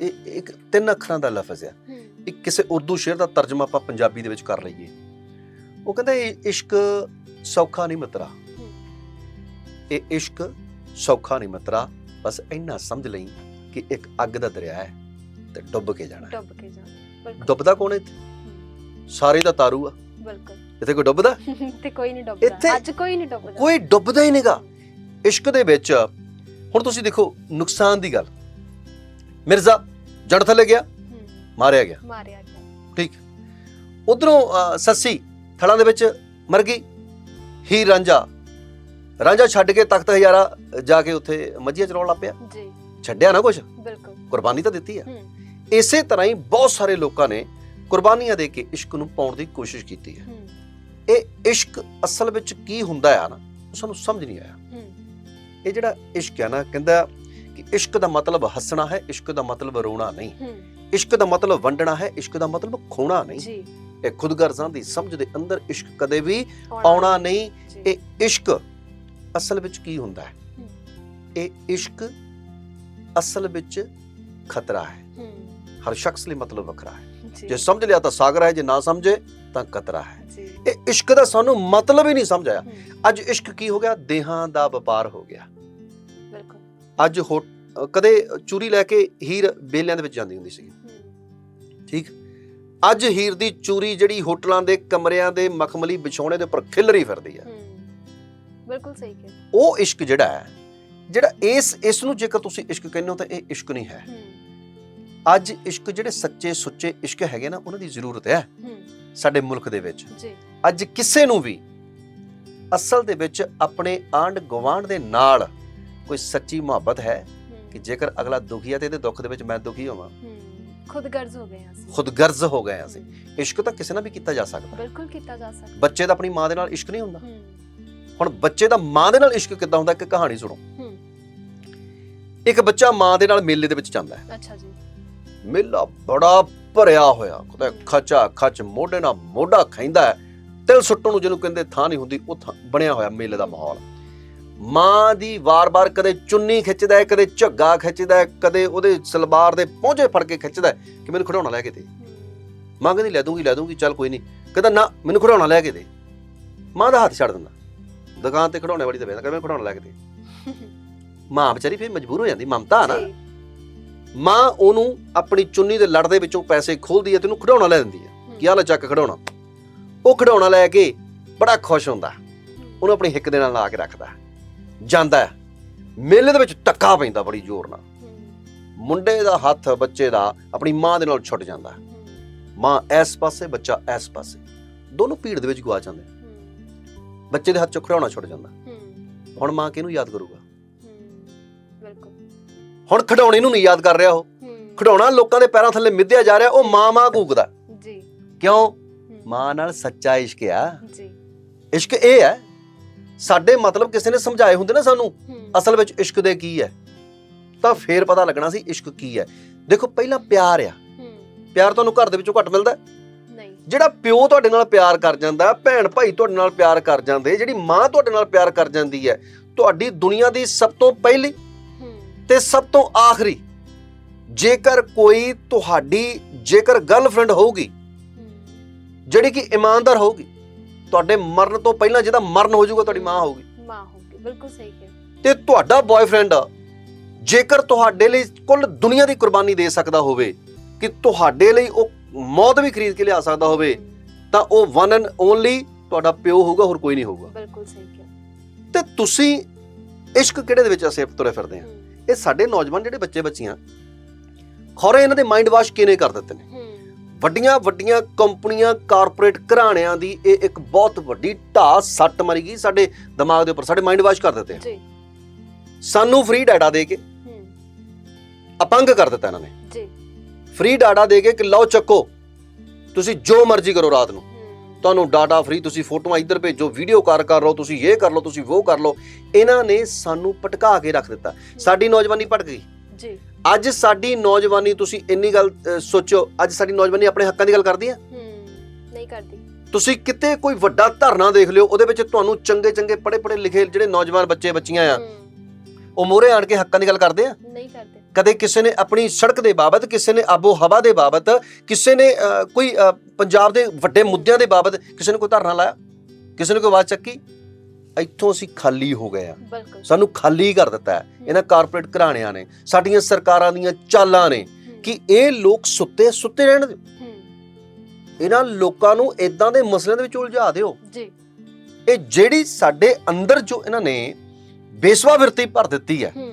ਇਹ ਇੱਕ ਤਿੰਨ ਅੱਖਰਾਂ ਦਾ ਲਫ਼ਜ਼ ਹੈ ਹੂੰ, ਇਹ ਕਿਸੇ ਉਰਦੂ ਸ਼ੇਰ ਦਾ ਤਰਜਮਾ ਆਪਾਂ ਪੰਜਾਬੀ ਦੇ ਵਿੱਚ ਕਰ ਲਈਏ। ਉਹ ਕਹਿੰਦਾ ਇਹ ਇਸ਼ਕ ਸੌਖਾ ਨਹੀਂ ਮਿੱਤਰਾ। ਇਹ ਇਸ਼ਕ ਸੌਖਾ ਨਹੀਂ ਮਿੱਤਰਾ। ਬਸ ਇੰਨਾ ਸਮਝ ਲਈ ਕਿ ਇੱਕ ਅੱਗ ਦਾ ਦਰਿਆ ਹੈ। ਤੇ ਡੁੱਬ ਕੇ ਜਾਣਾ। ਡੁੱਬ ਕੇ ਜਾਣਾ ਬਿਲਕੁਲ। ਡੁੱਬਦਾ ਕੌਣ ਹੈ ਇੱਥੇ? ਸਾਰੇ ਦਾ ਤਾਰੂ ਆ। ਬਿਲਕੁਲ। ਇੱਥੇ ਕੋਈ ਡੁੱਬਦਾ? ਤੇ ਕੋਈ ਨਹੀਂ ਡੁੱਬਦਾ। ਅੱਜ ਕੋਈ ਨਹੀਂ ਡੁੱਬਦਾ। ਕੋਈ ਡੁੱਬਦਾ ਹੀ ਨਹੀਂਗਾ। ਇਸ਼ਕ ਦੇ ਵਿੱਚ ਹੁਣ ਤੁਸੀਂ ਦੇਖੋ ਨੁਕਸਾਨ ਦੀ ਗੱਲ। ਮਿਰਜ਼ਾ ਜੜ ਥੱਲੇ ਗਿਆ ਮਾਰਿਆ ਗਿਆ। ਮਾਰਿਆ ਗਿਆ। ਠੀਕ। ਉਧਰੋਂ ਸੱਸੀ ਥਲਾਂ ਦੇ ਵਿੱਚ ਮਰ ਗਈ। ਹੀ ਰਾਂਝਾ। ਰਾਂਝਾ ਛੱਡ ਕੇ ਤਖਤ ਹਜ਼ਾਰਾ ਜਾ ਕੇ ਉੱਥੇ ਮੱਝੀਆਂ ਚਰਾਉਣ ਲੱਗ ਪਿਆ। ਜੀ। ਛੱਡਿਆ ਨਾ ਕੁਛ? ਬਿਲਕੁਲ। ਕੁਰਬਾਨੀ ਤਾਂ ਦਿੱਤੀ ਆ। ਹੂੰ। ਇਸੇ ਤਰ੍ਹਾਂ ਹੀ ਬਹੁਤ ਸਾਰੇ ਲੋਕਾਂ ਨੇ ਕੁਰਬਾਨੀਆਂ ਦੇ ਕੇ ਇਸ਼ਕ ਨੂੰ ਪਾਉਣ ਦੀ ਕੋਸ਼ਿਸ਼ ਕੀਤੀ ਹੈ। ਹੂੰ। ਇਹ ਇਸ਼ਕ ਅਸਲ ਵਿੱਚ ਕੀ ਹੁੰਦਾ ਆ ਨਾ ਉਹ ਸਾਨੂੰ ਸਮਝ ਨਹੀਂ ਆਇਆ। ਹੂੰ। ਇਹ ਜਿਹੜਾ ਇਸ਼ਕ ਹੈ ਨਾ ਕਹਿੰਦਾ ਕਿ ਇਸ਼ਕ ਦਾ ਮਤਲਬ ਹੱਸਣਾ ਹੈ ਇਸ਼ਕ ਦਾ ਮਤਲਬ ਰੋਣਾ ਨਹੀਂ। ਹੂੰ। ਇਸ਼ਕ ਦਾ ਮਤਲਬ ਵੰਡਣਾ ਹੈ ਇਸ਼ਕ ਦਾ ਮਤਲਬ ਖੋਣਾ ਨਹੀਂ। ਜੀ। ਇਹ ਖੁਦਗਰਜ਼ਾਂ ਦੀ ਸਮਝ ਦੇ ਅੰਦਰ ਇਸ਼ਕ ਕਦੇ ਵੀ ਆਉਣਾ ਨਹੀਂ। ਇਹ ਇਸ਼ਕ ਅਸਲ ਵਿੱਚ ਕੀ ਹੁੰਦਾ ਹੈ? ਹੂੰ। ਇਹ ਇਸ਼ਕ ਅਸਲ ਵਿੱਚ ਖਤਰਾ ਹੈ। ਹੂੰ। ਹਰ ਸ਼ਖਸ ਲਈ ਮਤਲਬ ਵੱਖਰਾ ਹੈ। ਜੀ। ਸਮਝ ਲਿਆ ਤਾਂ ਸਾਗਰ ਹੈ ਜੇ ਨਾ ਸਮਝੇ ਤਾਂ ਕਤਰਾ ਹੈ। ਇਹ ਇਸ਼ਕ ਦਾ ਸਾਨੂੰ ਮਤਲਬ ਹੀ ਨਹੀਂ ਸਮਝ ਆਇਆ। ਅੱਜ ਇਸ਼ਕ ਕੀ ਹੋ ਗਿਆ? ਦੇਹਾਂ ਦਾ ਵਪਾਰ ਹੋ ਗਿਆ। ਬਿਲਕੁਲ। ਅੱਜ ਕਦੇ ਚੂਰੀ ਲੈ ਕੇ ਹੀਰ ਬੇਲਿਆਂ ਦੇ ਵਿੱਚ ਜਾਂਦੀ ਹੁੰਦੀ ਸੀ ਠੀਕ? ਅੱਜ ਹੀਰ ਦੀ ਚੂਰੀ ਜਿਹੜੀ ਹੋਟਲਾਂ ਦੇ ਕਮਰਿਆਂ ਦੇ ਮਖਮਲੀ ਵਿਛਾਉਣੇ ਦੇ ਉੱਪਰ ਖਿਲਰੀ ਫਿਰਦੀ ਹੈ। ਬਿਲਕੁਲ ਸਹੀ ਕਿ ਉਹ ਇਸ਼ਕ ਜਿਹੜਾ ਹੈ ਜਿਹੜਾ ਇਸ ਇਸ ਨੂੰ ਜੇਕਰ ਤੁਸੀਂ ਇਸ਼ਕ ਕਹਿੰਦੇ ਹੋ ਤਾਂ ਇਹ ਇਸ਼ਕ ਨਹੀਂ ਹੂੰ। ਅੱਜ ਇਸ਼ਕ ਜਿਹੜੇ ਸੱਚੇ ਸੁੱਚੇ ਇਸ਼ਕ ਹੈਗੇ ਨਾ ਉਹਨਾਂ ਦੀ ਜ਼ਰੂਰਤ ਹੈ ਸਾਡੇ ਮੁਲਕ ਦੇ ਵਿੱਚ। ਜੀ। ਅੱਜ ਕਿਸੇ ਨੂੰ ਵੀ ਅਸਲ ਦੇ ਵਿੱਚ ਆਪਣੇ ਆਂਡ ਗਵਾਂਡ ਦੇ ਨਾਲ ਕੋਈ ਸੱਚੀ ਮੁਹੱਬਤ ਹੈ ਕਿ ਜੇਕਰ ਅਗਲਾ ਦੁਖੀ ਹੈ ਤੇ ਇਹਦੇ ਦੁੱਖ ਦੇ ਵਿੱਚ ਮੈਂ ਦੁਖੀ ਹੋਵਾਂ। ਹੂੰ। ਖੁਦ ਗਰਜ਼ ਹੋ ਗਏ ਅਸੀਂ। ਖੁਦਗਰਜ਼ ਹੋ ਗਏ ਅਸੀਂ। ਇਸ਼ਕ ਤਾਂ ਕਿਸੇ ਨਾਲ ਵੀ ਕੀਤਾ ਜਾ ਸਕਦਾ। ਬਿਲਕੁਲ ਕੀਤਾ ਜਾ ਸਕਦਾ। ਬੱਚੇ ਦਾ ਆਪਣੀ ਮਾਂ ਦੇ ਨਾਲ ਇਸ਼ਕ ਨਹੀਂ ਹੁੰਦਾ। ਹੁਣ ਬੱਚੇ ਦਾ ਮਾਂ ਦੇ ਨਾਲ ਇਸ਼ਕ ਕਿੱਦਾਂ ਹੁੰਦਾ? ਇੱਕ ਕਹਾਣੀ ਸੁਣੋ। ਇੱਕ ਬੱਚਾ ਮਾਂ ਦੇ ਨਾਲ ਮੇਲੇ ਦੇ ਵਿੱਚ ਜਾਂਦਾ ਹੈ। ਅੱਛਾ ਜੀ। ਮੇਲਾ ਬੜਾ ਭਰਿਆ ਹੋਇਆ। ਖੁਦਾ ਖਚਾ ਖਚ ਮੋਢੇ ਨਾਲ ਮੋਢਾ ਖੈਂਦਾ ਤਿਲ ਸੁੱਟਣ ਨੂੰ ਜਿਹਨੂੰ ਕਹਿੰਦੇ ਥਾਂ ਨਹੀਂ ਹੁੰਦੀ ਉਹ ਬਣਿਆ ਹੋਇਆ ਮੇਲੇ ਦਾ ਮਾਹੌਲ। ਮਾਂ ਦੀ ਵਾਰ-ਵਾਰ ਕਦੇ ਚੁੰਨੀ ਖਿੱਚਦਾ ਹੈ ਕਦੇ ਝੱਗਾ ਖਿੱਚਦਾ ਹੈ ਕਦੇ ਉਹਦੇ ਸਲਵਾਰ ਦੇ ਪਹੁੰਚੇ ਫੜ ਕੇ ਖਿੱਚਦਾ ਕਿ ਮੈਨੂੰ ਖਿਡੌਣਾ ਲੈ ਕੇ ਦੇ। ਮਾਂ ਕਹਿੰਦੀ ਲੈ ਦੂੰਗੀ ਲੈ ਦੂੰਗੀ ਚੱਲ ਕੋਈ ਨਹੀਂ। ਕਹਿੰਦਾ ਨਾ ਮੈਨੂੰ ਖਿਡੌਣਾ ਲੈ ਕੇ ਦੇ। ਮਾਂ ਦਾ ਹੱਥ ਛੱਡ ਦਿੰਦਾ। ਦੁਕਾਨ ਤੇ ਖਿਡੌਣੇ ਵਾਲੀ ਤੇ ਵੇਖਦਾ ਕਹਿੰਦਾ ਮੈਨੂੰ ਖਿਡੌਣਾ ਲੈ ਕੇ ਦੇ। ਮਾਂ ਵਿਚਾਰੀ ਫਿਰ ਮਜਬੂਰ ਹੋ ਜਾਂਦੀ ਮਮਤਾ ਨਾ ਮਾਂ ਉਹਨੂੰ ਆਪਣੀ ਚੁੰਨੀ ਦੇ ਲੜ ਦੇ ਵਿੱਚੋਂ ਪੈਸੇ ਖੋਲਦੀ ਹੈ ਤੇ ਉਹਨੂੰ ਖਿਡੌਣਾ ਲੈ ਦਿੰਦੀ ਹੈ। ਕਿ ਆਹ ਲੈ ਚੱਕ ਖਿਡੌਣਾ? ਉਹ ਖਿਡੌਣਾ ਲੈ ਕੇ ਬੜਾ ਖੁਸ਼ ਹੁੰਦਾ ਉਹਨੂੰ ਆਪਣੀ ਹਿੱਕ ਦੇ ਨਾਲ ਲਾ ਕੇ ਰੱਖਦਾ ਜਾਂਦਾ ਹੈ। ਮੇਲੇ ਦੇ ਵਿੱਚ ਟੱਕਾ ਪੈਂਦਾ ਬੜੀ ਜ਼ੋਰ ਨਾਲ। ਮੁੰਡੇ ਦਾ ਹੱਥ ਬੱਚੇ ਦਾ ਆਪਣੀ ਮਾਂ ਦੇ ਨਾਲ ਛੁੱਟ ਜਾਂਦਾ ਹੈ। ਮਾਂ ਇਸ ਪਾਸੇ ਬੱਚਾ ਇਸ ਪਾਸੇ। ਦੋਨੋਂ ਭੀੜ ਦੇ ਵਿੱਚ ਗੁਆ ਜਾਂਦੇ ਬੱਚੇ ਦੇ ਹੱਥ ਚੋਂ ਖਿਡੌਣਾ ਛੁੱਟ ਜਾਂਦਾ ਹੁਣ ਮਾਂ ਕਿਹਨੂੰ ਯਾਦ ਕਰੂਗਾ? ਹੁਣ ਖਿਡੌਣੇ ਨੂੰ ਨਹੀਂ ਯਾਦ ਕਰ ਰਿਹਾ ਉਹ। ਖਿਡੌਣਾ ਲੋਕਾਂ ਦੇ ਪੈਰਾਂ ਥੱਲੇ ਮਿੱਧਿਆ ਜਾ ਰਿਹਾ ਉਹ ਮਾਂ ਮਾਂ ਕੂਕਦਾ। ਜੀ। ਕਿਉਂ? ਮਾਂ ਨਾਲ ਸੱਚਾ ਇਸ਼ਕ ਆ। ਜੀ। ਇਸ਼ਕ ਇਹ ਹੈ ਸਾਡੇ ਮਤਲਬ ਕਿਸੇ ਨੇ ਸਮਝਾਏ ਹੁੰਦੇ ਨਾ ਸਾਨੂੰ ਅਸਲ ਵਿੱਚ ਇਸ਼ਕ ਦੇ ਕੀ ਹੈ? ਤਾਂ ਫੇਰ ਪਤਾ ਲੱਗਣਾ ਸੀ ਇਸ਼ਕ ਕੀ ਹੈ। ਦੇਖੋ ਪਹਿਲਾਂ ਪਿਆਰ ਆ। ਪਿਆਰ ਤੁਹਾਨੂੰ ਘਰ ਦੇ ਵਿੱਚੋਂ ਘੱਟ ਮਿਲਦਾ। ਨਹੀਂ। ਜਿਹੜਾ ਪਿਓ ਤੁਹਾਡੇ ਨਾਲ ਪਿਆਰ ਕਰ ਜਾਂਦਾ ਭੈਣ ਭਾਈ ਤੁਹਾਡੇ ਨਾਲ ਪਿਆਰ ਕਰ ਜਾਂਦੇ ਜਿਹੜੀ ਮਾਂ ਤੁਹਾਡੇ ਨਾਲ ਪਿਆਰ ਕਰ ਜਾਂਦੀ ਹੈ ਤੁਹਾਡੀ ਦੁਨੀਆ ਦੀ ਸਭ ਤੋਂ ਪਹਿਲੀ ਤੇ ਸਭ ਤੋਂ ਆਖਰੀ ਜੇਕਰ ਕੋਈ ਤੁਹਾਡੀ ਜੇਕਰ ਗਰਲਫ੍ਰੈਂਡ ਹੋਊਗੀ ਜਿਹੜੀ ਕਿ ਇਮਾਨਦਾਰ ਹੋਊਗੀ ਤੁਹਾਡੇ ਮਰਨ ਤੋਂ ਪਹਿਲਾਂ ਜਿਹਦਾ ਮਰਨ ਹੋ ਜਾਊਗਾ ਤੁਹਾਡੀ ਮਾਂ ਹੋਊਗੀ। ਮਾਂ ਹੋਗੀ ਬਿਲਕੁਲ ਸਹੀ ਹੈ ਤੇ ਤੁਹਾਡਾ ਬॉयਫ੍ਰੈਂਡ ਜੇਕਰ ਤੁਹਾਡੇ ਲਈ ਕੁੱਲ ਦੁਨੀਆ ਦੀ ਕੁਰਬਾਨੀ ਦੇ ਸਕਦਾ ਹੋਵੇ ਕਿ ਤੁਹਾਡੇ ਲਈ ਉਹ ਮੌਤ ਵੀ ਖਰੀਦ ਕੇ ਲਿਆ ਸਕਦਾ ਹੋਵੇ ਤਾਂ ਉਹ ਵਨ ਐਂਡ ਓਨਲੀ ਤੁਹਾਡਾ ਪਿਓ ਹੋਊਗਾ ਹੋਰ ਕੋਈ ਨਹੀਂ ਹੋਊਗਾ। ਬਿਲਕੁਲ ਸਹੀ ਹੈ ਤੇ ਤੁਸੀਂ ਇਸ਼ਕ ਕਿਹੜੇ ਦੇ ਵਿੱਚ ਅਸੀਂ ਤੁਰੇ ਫਿਰਦੇ ਹਾਂ। ਇਹ ਸਾਡੇ ਨੌਜਵਾਨ ਜਿਹੜੇ ਬੱਚੇ ਬੱਚੀਆਂ ਖੌਰੇ ਇਹਨਾਂ ਦੇ ਮਾਈਂਡ ਵਾਸ਼ ਕਿਨੇ ਕਰ ਦਿੱਤੇ ਨੇ? ਵੱਡੀਆਂ ਵੱਡੀਆਂ ਕੰਪਨੀਆਂ ਕਾਰਪੋਰੇਟ ਘਰਾਣਿਆਂ ਦੀ ਇਹ ਇੱਕ ਬਹੁਤ ਵੱਡੀ ਢਾਹ ਸੱਟ ਮਾਰੀ ਗਈ ਸਾਡੇ ਦਿਮਾਗ ਦੇ ਉੱਪਰ ਸਾਡੇ ਮਾਈਂਡ ਵਾਸ਼ ਕਰ ਦਿੱਤੇ। ਜੀ। ਸਾਨੂੰ ਫ੍ਰੀ ਡਾਟਾ ਦੇ ਕੇ ਅਪੰਗ ਕਰ ਦਿੱਤਾ ਇਹਨਾਂ ਨੇ। ਜੀ। ਫ੍ਰੀ ਡਾਟਾ ਦੇ ਕੇ ਕਿ ਲਓ ਚੱਕੋ ਤੁਸੀਂ ਜੋ ਮਰਜ਼ੀ ਕਰੋ ਰਾਤ ਨੂੰ। ਤੁਹਾਨੂੰ ਡਾਟਾ ਫ੍ਰੀ ਤੁਸੀਂ ਫੋਟੋਆਂ ਇੱਧਰ ਭੇਜੋ ਵੀਡੀਓ ਕਾਲ ਕਰ ਲਓ ਤੁਸੀਂ ਇਹ ਕਰ ਲਓ ਤੁਸੀਂ ਉਹ ਕਰ ਲਓ। ਇਹਨਾਂ ਨੇ ਸਾਨੂੰ ਭਟਕਾ ਕੇ ਰੱਖ ਦਿੱਤਾ। ਸਾਡੀ ਨੌਜਵਾਨੀ ਭਟਕ ਗਈ। ਜੀ। ਅੱਜ ਸਾਡੀ ਨੌਜਵਾਨੀ ਤੁਸੀਂ ਇੰਨੀ ਗੱਲ ਸੋਚੋ ਅੱਜ ਸਾਡੀ ਨੌਜਵਾਨੀ ਆਪਣੇ ਹੱਕਾਂ ਦੀ ਗੱਲ ਕਰਦੀ ਹੈ ਨਹੀਂ ਕਰਦੀ। ਤੁਸੀਂ ਕਿਤੇ ਕੋਈ ਵੱਡਾ ਧਰਨਾ ਦੇਖ ਲਿਓ ਉਹਦੇ ਵਿੱਚ ਤੁਹਾਨੂੰ ਚੰਗੇ ਚੰਗੇ ਪੜੇ ਪੜੇ ਲਿਖੇ ਜਿਹੜੇ ਨੌਜਵਾਨ ਬੱਚੇ ਬੱਚੀਆਂ ਆ ਉਹ ਮੋਰੇ ਆਣ ਕੇ ਹੱਕਾਂ ਦੀ ਗੱਲ ਕਰਦੇ ਆ? ਨਹੀਂ ਕਰਦੇ। ਕਦੇ ਕਿਸੇ ਨੇ ਆਪਣੀ ਸੜਕ ਦੇ ਬਾਬਤ ਕਿਸੇ ਨੇ ਆਬੋ ਹਵਾ ਦੇ ਬਾਬਤ ਕਿਸੇ ਨੇ ਕੋਈ ਪੰਜਾਬ ਦੇ ਵੱਡੇ ਮੁੱਦਿਆਂ ਦੇ ਬਾਬਤ ਕਿਸੇ ਨੇ ਕੋਈ ਧਰਨਾ ਲਾਇਆ? ਕਿਸੇ ਨੇ ਕੋਈ ਆਵਾਜ਼ ਚੱਕੀ? ਇੱਥੋਂ ਅਸੀਂ ਖਾਲੀ ਹੋ ਗਏ ਆ। ਸਾਨੂੰ ਖਾਲੀ ਕਰ ਦਿੱਤਾ ਇਹਨਾਂ ਕਾਰਪੋਰੇਟ ਘਰਾਣਿਆਂ ਨੇ ਸਾਡੀਆਂ ਸਰਕਾਰਾਂ ਦੀਆਂ ਚਾਲਾਂ ਨੇ ਕਿ ਇਹ ਲੋਕ ਸੁੱਤੇ ਸੁੱਤੇ ਰਹਿਣ ਦਿਓ ਇਹਨਾਂ ਲੋਕਾਂ ਨੂੰ ਇਦਾਂ ਦੇ ਮਸਲਿਆਂ ਦੇ ਵਿੱਚ ਉਲਝਾ ਦਿਓ। ਜੀ। ਇਹ ਜਿਹੜੀ ਸਾਡੇ ਅੰਦਰ ਜੋ ਇਹਨਾਂ ਨੇ ਬੇਸਵਾ ਵਿਰਤੀ ਭਰ ਦਿੱਤੀ ਹੂੰ।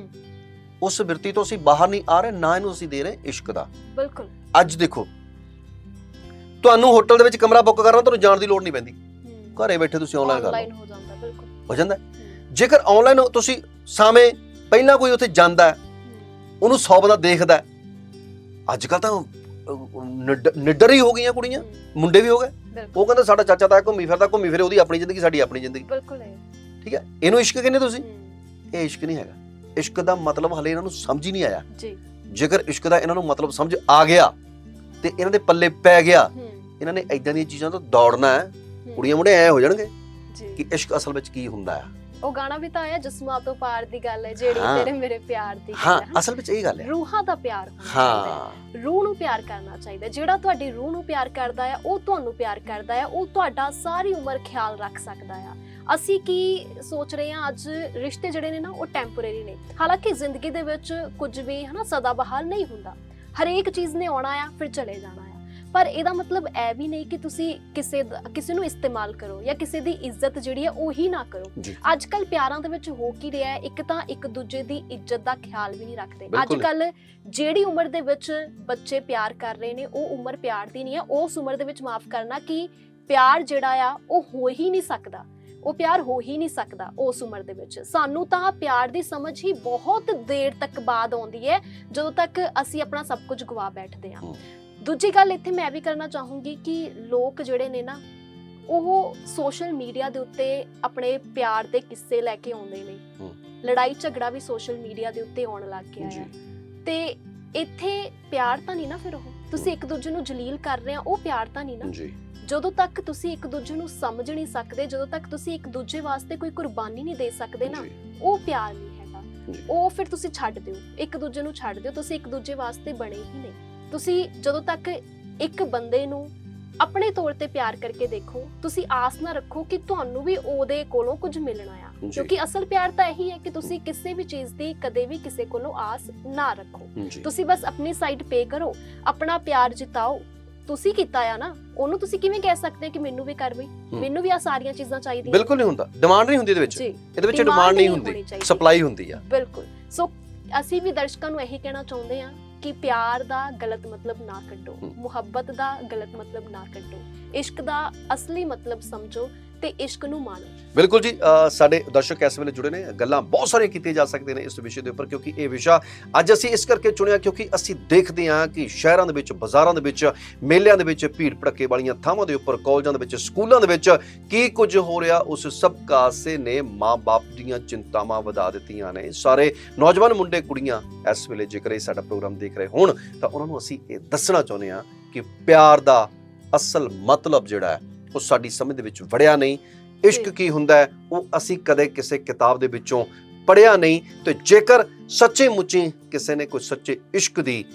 ਉਸ ਬਿਰਤੀ ਤੋਂ ਅਸੀਂ ਬਾਹਰ ਨਹੀਂ ਆ ਰਹੇ ਨਾ ਇਹਨੂੰ ਅਸੀਂ ਦੇ ਰਹੇ ਇਸ਼ਕ ਦਾ। ਬਿਲਕੁਲ। ਅੱਜ ਦੇਖੋ ਤੁਹਾਨੂੰ ਹੋਟਲ ਦੇ ਵਿੱਚ ਕਮਰਾ ਬੁੱਕ ਕਰਨਾ ਤੁਹਾਨੂੰ ਜਾਣ ਦੀ ਲੋੜ ਨਹੀਂ ਪੈਂਦੀ। ਘਰੇ ਬੈਠੇ ਤੁਸੀਂ ਆਨਲਾਈਨ ਕਰ ਆਨਲਾਈਨ ਹੋ ਜਾਂਦਾ ਬਿਲਕੁਲ। ਹੋ ਜਾਂਦਾ। ਜੇਕਰ ਆਨਲਾਈਨ ਤੁਸੀਂ ਸਾਵੇਂ ਪਹਿਲਾਂ ਕੋਈ ਉੱਥੇ ਜਾਂਦਾ ਹੈ, ਉਹਨੂੰ 100 ਬੰਦਾ ਦੇਖਦਾ। ਅੱਜ ਕੱਲ ਤਾਂ ਨਿਡਰ ਹੀ ਹੋ ਗਈਆਂ ਕੁੜੀਆਂ ਮੁੰਡੇ ਵੀ ਹੋ ਗਏ। ਉਹ ਕਹਿੰਦਾ ਸਾਡਾ ਚਾਚਾ ਤਾਂ ਘੁੰਮੀ ਫਿਰਦਾ ਘੁੰਮੀ ਫਿਰੇ ਉਹਦੀ ਆਪਣੀ ਜ਼ਿੰਦਗੀ ਸਾਡੀ ਆਪਣੀ ਜ਼ਿੰਦਗੀ। ਬਿਲਕੁਲ ਹੈ। ਠੀਕ ਹੈ? ਇਹਨੂੰ ਇਸ਼ਕ ਕਹਿੰਦੇ ਤੁਸੀਂ? ਇਹ ਇਸ਼ਕ ਨਹੀਂ ਹੈਗਾ। ਇਸ਼ਕ ਦਾ ਮਤਲਬ ਹਲੇ ਇਹਨਾਂ ਨੂੰ ਸਮਝ ਹੀ ਨਹੀਂ ਆਇਆ। ਜੀ। ਜੇਕਰ ਇਸ਼ਕ ਦਾ ਇਹਨਾਂ ਨੂੰ ਮਤਲਬ ਸਮਝ ਆ ਗਿਆ ਤੇ ਇਹਨਾਂ ਦੇ ਪੱਲੇ ਪੈ ਗਿਆ ਹੂੰ। ਇਹਨਾਂ ਨੇ ਐਦਾਂ ਦੀਆਂ ਚੀਜ਼ਾਂ ਤੋਂ ਦੌੜਨਾ ਹੈ। ਹੂੰ, ਕੁੜੀਆਂ ਮੁੰਡੇ ਐ ਹੋ ਜਾਣਗੇ ਜੀ। ਕਿ ਇਸ਼ਕ ਅਸਲ ਵਿੱਚ ਕੀ ਹੁੰਦਾ ਆ ਉਹ ਗਾਣਾ ਵੀ ਤਾਂ ਆਇਆ ਜਿਸਮਾਂ ਤੋਂ ਪਾਰ ਦੀ ਗੱਲ ਹੈ ਜਿਹੜੀ ਹਾਂ। ਤੇਰੇ ਮੇਰੇ ਪਿਆਰ ਦੀ ਹਾਂ ਹੈ। ਅਸਲ ਵਿੱਚ ਇਹ ਗੱਲ ਹੈ। ਰੂਹਾਂ ਦਾ ਪਿਆਰ ਹੈ। ਹਾਂ। ਰੂਹ ਨੂੰ ਪਿਆਰ ਕਰਨਾ ਚਾਹੀਦਾ ਹੈ। ਜਿਹੜਾ ਤੁਹਾਡੀ ਰੂਹ ਨੂੰ ਪਿਆਰ ਕਰਦਾ ਹੈ ਉਹ ਤੁਹਾਨੂੰ ਪਿਆਰ ਕਰਦਾ ਹੈ। ਉਹ ਤੁਹਾਡਾ ਸਾਰੀ ਉਮਰ ਖਿਆਲ ਰੱਖ ਸਕਦਾ ਹੈ। ਅਸੀਂ ਕੀ ਸੋਚ ਰਹੇ ਹਾਂ ਅੱਜ ਰਿਸ਼ਤੇ ਜਿਹੜੇ ਨੇ ਨਾ ਉਹ ਟੈਂਪੋਰੇਰੀ ਨੇ। ਹਾਲਾਂਕਿ ਜ਼ਿੰਦਗੀ ਦੇ ਵਿੱਚ ਕੁਝ ਵੀ ਹਨਾ ਸਦਾ ਬਹਾਲ ਨਹੀਂ ਹੁੰਦਾ। ਹਰੇਕ ਚੀਜ਼ ਨੇ ਆਉਣਾ ਆ ਫਿਰ ਚਲੇ ਜਾਣਾ ਆ। ਪਰ ਇਹਦਾ ਮਤਲਬ ਇਹ ਵੀ ਨਹੀਂ ਕਿ ਤੁਸੀਂ ਕਿਸੇ ਕਿਸੇ ਨੂੰ ਇਸਤੇਮਾਲ ਕਰੋ ਜਾਂ ਕਿਸੇ ਦੀ ਇੱਜ਼ਤ ਜਿਹੜੀ ਹੈ ਉਹੀ ਨਾ ਕਰੋ। ਅੱਜ ਕੱਲ ਪਿਆਰਾਂ ਦੇ ਵਿੱਚ ਹੋ ਕੀ ਰਿਹਾ ਹੈ ਇੱਕ ਤਾਂ ਇੱਕ ਦੂਜੇ ਦੀ ਇੱਜ਼ਤ ਦਾ ਖਿਆਲ ਵੀ ਨਹੀਂ ਰੱਖਦੇ। ਅੱਜ। ਕੱਲ ਜਿਹੜੀ ਉਮਰ ਦੇ ਵਿੱਚ ਬੱਚੇ ਪਿਆਰ ਕਰ ਰਹੇ ਨੇ ਉਹ ਉਮਰ ਪਿਆਰ ਦੀ ਨਹੀਂ ਹੈ ਉਸ ਉਮਰ ਦੇ ਵਿੱਚ ਮਾਫ ਕਰਨਾ ਕਿ ਪਿਆਰ ਜਿਹੜਾ ਆ ਉਹ ਹੋ ਹੀ ਨਹੀਂ ਸਕਦਾ। ਉਹ ਪਿਆਰ ਹੋ ਹੀ ਨਹੀਂ ਸਕਦਾ ਉਸ ਉਮਰ ਦੇ ਵਿੱਚ। ਸਾਨੂੰ ਤਾਂ ਪਿਆਰ ਦੀ ਸਮਝ ਹੀ ਬਹੁਤ ਦੇਰ ਤੱਕ ਬਾਅਦ ਆਉਂਦੀ ਹੈ ਜਦੋਂ ਤੱਕ ਅਸੀਂ ਆਪਣਾ ਸਭ ਕੁਝ ਗਵਾ ਬੈਠਦੇ ਹਾਂ। ਦੂਜੀ ਗੱਲ ਇੱਥੇ ਮੈਂ ਵੀ ਕਰਨਾ ਚਾਹੂੰਗੀ ਕਿ ਲੋਕ ਜਿਹੜੇ ਨੇ ਨਾ ਉਹ ਸੋਸ਼ਲ ਮੀਡੀਆ ਦੇ ਉੱਤੇ ਆਪਣੇ ਪਿਆਰ ਦੇ ਕਿੱਸੇ ਲੈ ਕੇ ਆਉਂਦੇ ਨੇ। ਲੜਾਈ ਝਗੜਾ ਵੀ ਸੋਸ਼ਲ ਮੀਡੀਆ ਦੇ ਉੱਤੇ ਆਉਣ ਲੱਗ ਗਿਆ ਹੈ। ਤੇ ਇੱਥੇ ਪਿਆਰ ਤਾਂ ਨਹੀਂ ਨਾ ਫਿਰ ਉਹ। ਤੁਸੀਂ ਇੱਕ ਦੂਜੇ ਨੂੰ ਜਲੀਲ ਕਰ ਰਹੇ ਆ ਉਹ ਪਿਆਰ ਤਾਂ ਨਹੀਂ ਨਾ। ਜੀ। ਜਦੋਂ ਤੱਕ ਤੁਸੀਂ ਇੱਕ ਦੂਜੇ ਨੂੰ ਸਮਝ ਨਹੀਂ ਸਕਦੇ ਜਦੋਂ ਤੱਕ ਤੁਸੀਂ ਇੱਕ ਦੂਜੇ ਵਾਸਤੇ ਕੋਈ ਕੁਰਬਾਨੀ ਨਹੀਂ ਦੇ ਸਕਦੇ ਨਾ ਉਹ ਪਿਆਰ ਨਹੀਂ ਹੈਗਾ। ਉਹ ਫਿਰ ਤੁਸੀਂ ਛੱਡ ਦਿਓ। ਇੱਕ ਦੂਜੇ ਨੂੰ ਛੱਡ ਦਿਓ ਤੁਸੀਂ ਇੱਕ ਦੂਜੇ ਵਾਸਤੇ ਬਣੇ ਹੀ ਨਹੀਂ। ਤੁਸੀਂ ਜਦੋਂ ਤੱਕ ਇੱਕ ਬੰਦੇ ਨੂੰ ਆਪਣੇ ਤੌਰ ਤੇ ਪਿਆਰ ਕਰਕੇ ਦੇਖੋ ਤੁਸੀਂ ਆਸ ਨਾ ਰੱਖੋ ਕਿ ਤੁਹਾਨੂੰ ਵੀ ਉਹਦੇ ਕੋਲੋਂ ਕੁਝ ਮਿਲਣਾ ਆ। ਕਿਉਂਕਿ ਅਸਲ ਪਿਆਰ ਤਾਂ ਇਹੀ ਹੈ ਕਿ ਤੁਸੀਂ ਕਿਸੇ ਵੀ ਚੀਜ਼ ਦੀ ਕਦੇ ਵੀ ਕਿਸੇ ਕੋਲੋਂ ਆਸ ਨਾ ਰੱਖੋ। ਤੁਸੀਂ ਬਸ ਆਪਣੀ ਸਾਈਡ ਪੇ ਕਰੋ ਆਪਣਾ ਪਿਆਰ ਜਿਤਾਓ ਤੁਸੀਂ ਕੀਤਾ ਆ ਨਾ ਉਹਨੂੰ ਤੁਸੀਂ ਕਿਵੇਂ ਕਹਿ ਸਕਦੇ ਕਿ ਮੈਨੂੰ ਵੀ ਕਰ ਬਈ ਮੈਨੂੰ ਵੀ ਆ ਸਾਰੀਆਂ ਚੀਜ਼ਾਂ ਚਾਹੀਦੀਆਂ। ਬਿਲਕੁਲ ਨਹੀਂ ਹੁੰਦਾ। ਡਿਮਾਂਡ ਨਹੀਂ ਹੁੰਦੀ ਇਹਦੇ ਵਿੱਚ। ਇਹਦੇ ਵਿੱਚ ਡਿਮਾਂਡ ਨਹੀਂ ਹੁੰਦੀ। ਸਪਲਾਈ ਹੁੰਦੀ ਆ। ਬਿਲਕੁਲ। ਸੋ ਅਸੀਂ ਵੀ ਦਰਸ਼ਕਾਂ ਨੂੰ ਇਹੀ ਕਹਿਣਾ ਚਾਹੁੰਦੇ ਹਾਂ ਕਿ ਪਿਆਰ ਦਾ ਗਲਤ ਮਤਲਬ ਨਾ ਕੱਢੋ। ਮੁਹੱਬਤ ਦਾ ਗਲਤ ਮਤਲਬ ਨਾ ਕੱਢੋ। ਇਸ਼ਕ ਦਾ ਅਸਲੀ ਮਤਲਬ ਸਮਝੋ। ਤੇ ਇਸ਼ਕ ਨੂੰ ਮਾਣੋ। ਬਿਲਕੁਲ ਜੀ ਅ, ਸਾਡੇ ਦਰਸ਼ਕ ਇਸ ਵੇਲੇ ਜੁੜੇ ਨੇ ਗੱਲਾਂ ਬਹੁਤ ਸਾਰੀਆਂ ਕੀਤੀਆਂ ਜਾ ਸਕਦੀਆਂ ਨੇ ਇਸ ਵਿਸ਼ੇ ਦੇ ਉੱਪਰ ਕਿਉਂਕਿ ਇਹ ਵਿਸ਼ਾ ਅੱਜ ਅਸੀਂ ਇਸ ਕਰਕੇ ਚੁਣਿਆ ਕਿਉਂਕਿ ਅਸੀਂ ਦੇਖਦੇ ਹਾਂ ਕਿ ਸ਼ਹਿਰਾਂ ਦੇ ਵਿੱਚ ਬਾਜ਼ਾਰਾਂ ਦੇ ਵਿੱਚ ਮੇਲਿਆਂ ਦੇ ਵਿੱਚ ਭੀੜ ਭੜੱਕੇ ਵਾਲੀਆਂ ਥਾਵਾਂ ਦੇ ਉੱਪਰ ਕਾਲਜਾਂ ਦੇ ਵਿੱਚ ਸਕੂਲਾਂ ਦੇ ਵਿੱਚ ਕੀ ਕੁਝ ਹੋ ਰਿਹਾ ਉਸ ਸਭ ਕਾਸੇ ਨੇ ਮਾਂ-ਬਾਪ ਦੀਆਂ ਚਿੰਤਾਵਾਂ ਵਧਾ ਦਿੱਤੀਆਂ ਨੇ। ਸਾਰੇ ਨੌਜਵਾਨ ਮੁੰਡੇ ਕੁੜੀਆਂ ਇਸ ਵੇਲੇ ਜੇਕਰ ਇਹ ਸਾਡਾ ਪ੍ਰੋਗਰਾਮ ਦੇਖ ਰਹੇ ਹੋਣ ਤਾਂ ਉਹਨਾਂ ਨੂੰ ਅਸੀਂ ਇਹ ਦੱਸਣਾ ਚਾਹੁੰਦੇ ਹਾਂ ਕਿ ਪਿਆਰ ਦਾ ਅਸਲ ਮਤਲਬ ਜਿਹੜਾ ਹੈ ਉਹ ਸਾਡੀ ਸਮਝ ਦੇ ਵਿੱਚ ਵੜਿਆ ਨਹੀਂ। ਇਸ਼ਕ। ਕੀ ਹੁੰਦਾ ਹੈ? ਉਹ ਅਸੀਂ ਕਦੇ ਕਿਸੇ ਕਿਤਾਬ ਦੇ ਵਿੱਚੋਂ ਪੜਿਆ ਨਹੀਂ। ਤੇ ਜੇਕਰ ਸੱਚੇ ਮੁੱਚੇ ਕਿਸੇ ਨੇ ਕੋਈ ਸੱਚੇ ਇਸ਼ਕ ਦੀ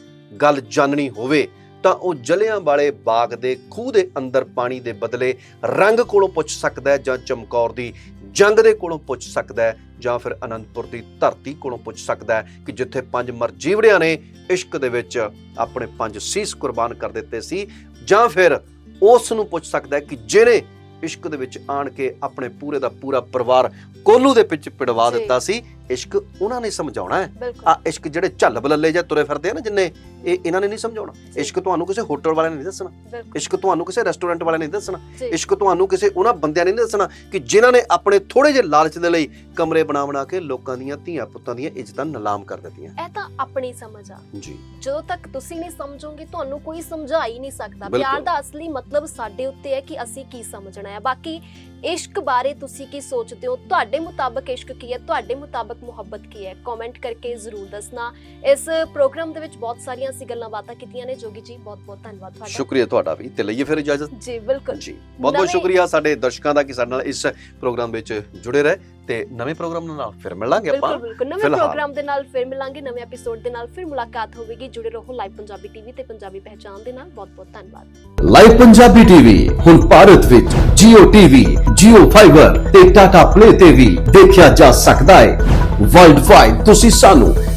ਗੱਲ ਜਾਣਨੀ ਹੋਵੇ ਤਾਂ ਉਹ ਜਲਿਆਂ ਵਾਲੇ ਬਾਗ ਦੇ ਖੂਹ ਦੇ ਅੰਦਰ ਪਾਣੀ ਦੇ ਬਦਲੇ ਰੰਗ ਕੋਲੋਂ ਪੁੱਛ ਸਕਦਾ ਹੈ ਜਾਂ ਚਮਕੌਰ ਦੀ ਜੰਗ ਦੇ ਕੋਲੋਂ ਪੁੱਛ ਸਕਦਾ ਹੈ ਜਾਂ ਫਿਰ ਅਨੰਦਪੁਰ ਦੀ ਧਰਤੀ ਕੋਲੋਂ ਪੁੱਛ ਸਕਦਾ ਹੈ ਕਿ ਜਿੱਥੇ ਪੰਜ ਮਰਜੀਵੜਿਆਂ ਨੇ ਇਸ਼ਕ ਦੇ ਵਿੱਚ ਆਪਣੇ ਪੰਜ ਸੀਸ ਕੁਰਬਾਨ ਕਰ ਦਿੱਤੇ ਸੀ ਜਾਂ ਫਿਰ ਉਸ ਨੂੰ ਪੁੱਛ ਸਕਦਾ ਕਿ ਜਿਹਨੇ ਇਸ਼ਕ ਦੇ ਵਿੱਚ ਆਣ ਕੇ ਆਪਣੇ ਪੂਰੇ ਦਾ ਪੂਰਾ ਪਰਿਵਾਰ ਕੋਲੂ ਦੇ ਵਿੱਚ ਪਿੜਵਾ। ਦਿੱਤਾ ਸੀ ਇਸ਼ਕ ਉਹਨਾਂ ਨੇ ਸਮਝਾਉਣਾ ਹੈ ਆ ਇਸ਼ਕ ਜਿਹੜੇ ਝੱਲ ਬਲੱਲੇ ਜਾਂ ਤੁਰੇ ਫਿਰਦੇ ਆ ਨਾ ਜਿੰਨੇ ਇਹ ਇਹਨਾਂ ਨੇ ਨਹੀਂ ਸਮਝਾਉਣਾ। ਇਸ਼ਕ ਤੁਹਾਨੂੰ ਕਿਸੇ ਹੋਟਲ ਵਾਲਿਆਂ ਨੇ ਨਹੀਂ ਦੱਸਣਾ। ਇਸ਼ਕ ਤੁਹਾਨੂੰ ਕਿਸੇ ਰੈਸਟੋਰੈਂਟ ਵਾਲਿਆਂ ਨੇ ਨਹੀਂ ਦੱਸਣਾ। ਇਸ਼ਕ ਤੁਹਾਨੂੰ ਕਿਸੇ ਉਹਨਾਂ ਬੰਦਿਆਂ ਨੇ ਨਹੀਂ ਦੱਸਣਾ ਕਿ ਜਿਨ੍ਹਾਂ ਨੇ ਆਪਣੇ ਥੋੜੇ ਜਿਹੇ ਲਾਲਚ ਦੇ ਲਈ ਕਮਰੇ ਬਣਾ ਬਣਾ ਕੇ ਲੋਕਾਂ ਦੀਆਂ ਧੀਆਂ ਪੁੱਤਾਂ ਦੀਆਂ ਇੱਜ਼ਤਾਂ ਨਿਲਾਮ ਕਰ ਦਿੱਤੀਆਂ। ਇਹ ਤਾਂ ਆਪਣੀ ਸਮਝ ਆ। ਜੀ। ਜਦੋਂ ਤੱਕ ਤੁਸੀਂ ਨਹੀਂ ਸਮਝੋਗੇ ਤੁਹਾਨੂੰ ਕੋਈ ਸਮਝਾ ਹੀ ਨਹੀਂ ਸਕਦਾ। ਪਿਆਰ ਦਾ ਅਸਲੀ ਮਤਲਬ ਸਾਡੇ ਉੱਤੇ ਹੈ ਕਿ ਅਸੀਂ ਕੀ ਸਮਝਣਾ ਹੈ। ਬਾਕੀ ਇਸ਼ਕ ਬਾਰੇ ਤੁਸੀਂ ਕੀ ਸੋਚਦੇ ਹੋ? ਤੁਹਾਡੇ ਮੁਤਾਬਕ ਇਸ਼ਕ ਕੀ ਹੈ? ਤੁਹਾਡੇ ਮੁਤਾਬਕ ਮੁਹੱਬਤ ਕੀ ਹੈ? ਕਮੈਂਟ ਕਰਕੇ ਜ਼ਰੂਰ ਦੱਸਣਾ। ਇਸ ਪ੍ਰੋਗਰਾਮ ਦੇ ਵਿੱਚ ਬਹੁਤ ਸਾਰੀਆਂ ਅਸੀਂ ਗੱਲਾਂ ਬਾਤਾਂ ਕੀਤੀਆਂ ਨੇ ਜੋਗੀ ਜੀ ਬਹੁਤ ਬਹੁਤ ਧੰਨਵਾਦ ਤੁਹਾਡਾ। ਸ਼ੁਕਰੀਆ ਤੁਹਾਡਾ ਵੀ ਤੇ ਲਈਏ ਫਿਰ ਇਜਾਜ਼ਤ। ਜੀ ਬਿਲਕੁਲ। ਜੀ ਬਹੁਤ ਬਹੁਤ ਸ਼ੁਕਰੀਆ ਸਾਡੇ ਦਰਸ਼ਕਾਂ ਦਾ ਕਿ ਸਾਡੇ ਨਾਲ ਇਸ ਪ੍ਰੋਗਰਾਮ ਵਿੱਚ ਜੁੜੇ ਰਹੇ ਤੇ ਨਵੇਂ ਪ੍ਰੋਗਰਾਮ ਨਾਲ ਫਿਰ ਮਿਲਾਂਗੇ ਆਪਾਂ। ਬਿਲਕੁਲ ਬਿਲਕੁਲ। ਨਵੇਂ। ਪ੍ਰੋਗਰਾਮ ਦੇ ਨਾਲ ਫਿਰ ਮਿਲਾਂਗੇ ਨਵੇਂ ਐਪੀਸੋਡ ਦੇ ਨਾਲ ਫਿਰ ਮੁਲਾਕਾਤ ਹੋਵੇਗੀ। ਜੁੜੇ ਰਹੋ ਲਾਈਵ ਪੰਜਾਬੀ ਟੀਵੀ ਤੇ ਪੰਜਾਬੀ ਪਹਿਚਾਨ ਦੇ ਨਾਲ। ਬਹੁਤ ਬਹੁਤ ਧੰਨਵਾਦ। ਲਾਈਵ ਪੰਜਾਬੀ ਟੀਵੀ ਹੁਣ ਭਾਰਤ ਵਿੱਚ Jio TV, Jio Fiber ਤੇ Tata Play ਤੇ ਵੀ ਦੇਖਿਆ ਜਾ ਸਕਦਾ ਹੈ। ਵਰਲਡ ਵਾਈਡ ਤੁਸੀਂ ਸਾਨੂੰ